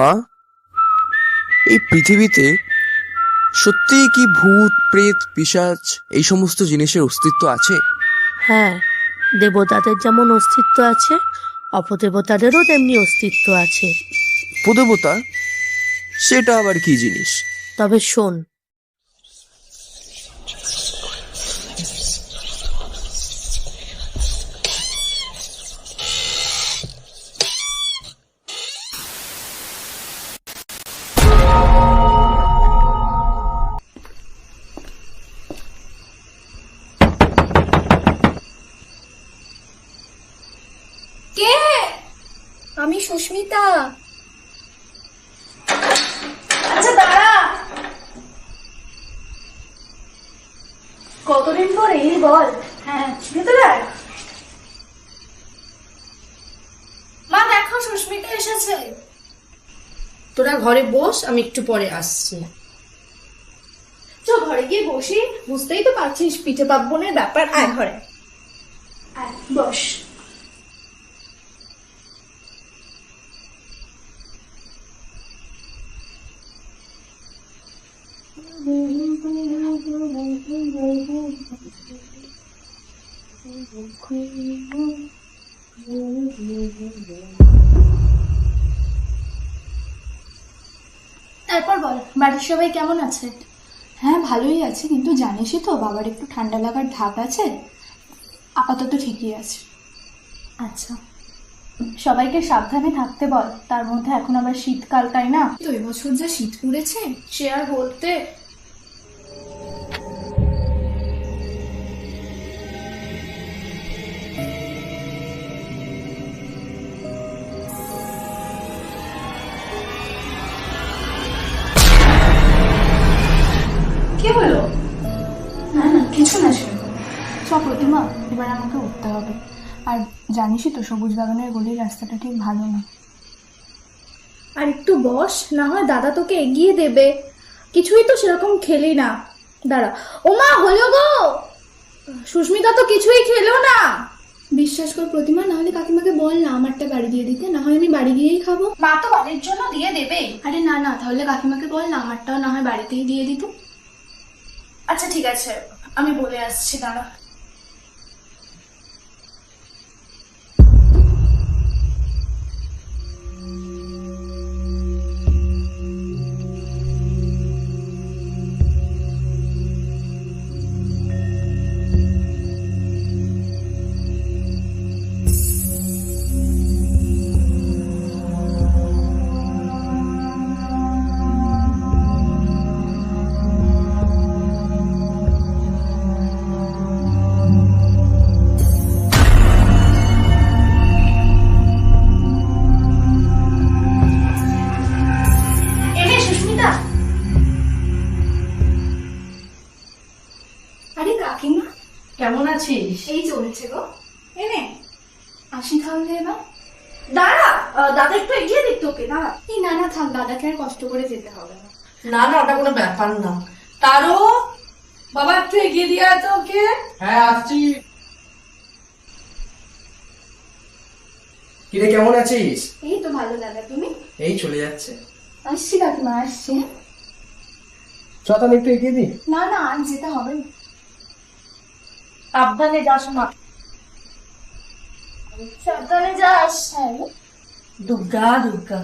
মা এই পৃথিবীতে সত্যিই কি ভূত প্রেত পিশাচ এই সমস্ত জিনিসের অস্তিত্ব আছে? হ্যাঁ দেবতাদের যেমন অস্তিত্ব আছে অপদেবতাদেরও তেমনি অস্তিত্ব আছে। উপদেবতা সেটা আবার কি জিনিস? তবে শোন আমি সুস্মিতা। আচ্ছা দাঁড়া। কতদিন পরে এই বল। হ্যাঁ ভেতরে মা দেখো সুস্মিতা এসেছে। তোরা ঘরে বস আমি একটু পরে আসছি। চ ঘরে গিয়ে বসি। বুঝতেই তো পারছিস পিঠে পার্বণের ব্যাপার। আয় ঘরে। আয় বস। তারপর বল বাড়ির সবাই কেমন আছে? হ্যাঁ ভালোই আছে কিন্তু জানিসই তো বাবার একটু ঠান্ডা লাগার ধাপ আছে। আপাতত ঠিকই আছে। আচ্ছা। সবাইকে সাবধানে থাকতে বল তার মধ্যে এখন আবার শীতকাল তাই না? তো এবছর যা শীত পড়েছে সে আর বলতে কি হলো? না না কিছু না সেরকম। চ প্রতিমা এবার আমাকে উঠতে হবে। আর জানিসই তো সবুজ বাগানের গলির রাস্তাটা ঠিক ভালো না। আর একটু বস না হয় দাদা তোকে এগিয়ে দেবে। কিছুই তো সেরকম খেলি না। দাঁড়া। ও মা হলো গো! সুস্মিতা তো কিছুই খেলো না। বিশ্বাস কর প্রতিমা না হলে কাকিমাকে বল না আমারটা বাড়ি দিয়ে দিতে। না হয় আমি বাড়ি গিয়েই খাব। মা তো বাড়ির জন্য দিয়ে দেবে। আরে না না তাহলে কাকিমাকে বল না আমারটাও না হয় বাড়িতেই দিয়ে দিতে। আচ্ছা ঠিক আছে। আমি বলে আসছি দাঁড়া কেমন আছিস? এই চলেছে গো। এনে আসি তাহলে এবার। দাঁড়া দাদা একটু এগিয়ে দিক তোকে দাঁড়া। এই না না থাক দাদাকে আর কষ্ট করে যেতে হবে না। না না ওটা কোনো ব্যাপার না। তারও বাবা একটু এগিয়ে দিয়ে আছে ওকে হ্যাঁ আসছি। কিরে কেমন আছিস? এই তো ভালো দাদা তুমি? এই চলে যাচ্ছে। আসছি কাকিমা আসছি। চ তাহলে একটু এগিয়ে দি না না আজ যেতে হবে না। সাবধানে যাস না সাবধানে যাস। দুর্গা দুর্গা।